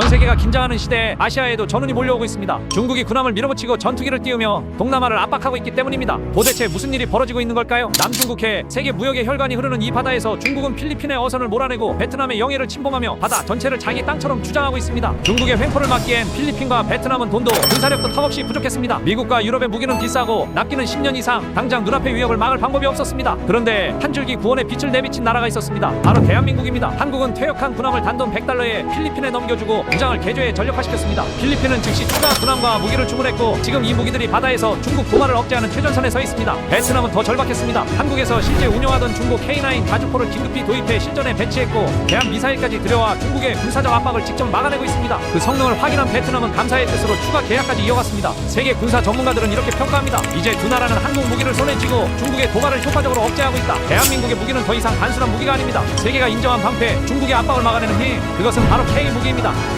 전 세계가 긴장하는 시대에 아시아에도 전운이 몰려오고 있습니다. 중국이 군함을 밀어붙이고 전투기를 띄우며 동남아를 압박하고 있기 때문입니다. 도대체 무슨 일이 벌어지고 있는 걸까요? 남중국해 세계 무역의 혈관이 흐르는 이 바다에서 중국은 필리핀의 어선을 몰아내고 베트남의 영해를 침범하며 바다 전체를 자기 땅처럼 주장하고 있습니다. 중국의 횡포를 막기엔 필리핀과 베트남은 돈도 군사력도 턱없이 부족했습니다. 미국과 유럽의 무기는 비싸고 납기는 10년 이상 당장 눈앞의 위협을 막을 방법이 없었습니다. 그런데 한 줄기 구원의 빛을 내비친 나라가 있었습니다. 바로 대한민국입니다. 한국은 퇴역한 군함을 단돈 100달러에 필리핀에 넘겨주고 무장을 개조해 전력화시켰습니다. 필리핀은 즉시 추가 군함과 무기를 주문했고 지금 이 무기들이 바다에서 중국 도발을 억제하는 최전선에 서 있습니다. 베트남은 더 절박했습니다. 한국에서 실제 운영하던 중국 K9 다주포를 긴급히 도입해 실전에 배치했고 대한 미사일까지 들여와 중국의 군사적 압박을 직접 막아내고 있습니다. 그 성능을 확인한 베트남은 감사의 뜻으로 추가 계약까지 이어갔습니다. 세계 군사 전문가들은 이렇게 평가합니다. 이제 두 나라는 한국 무기를 손에 쥐고 중국의 도발을 효과적으로 억제하고 있다. 대한민국의 무기는 더 이상 단순한 무기가 아닙니다. 세계가 인정한 방패, 중국의 압박을 막아내는 힘, 그것은 바로 K 무기입니다.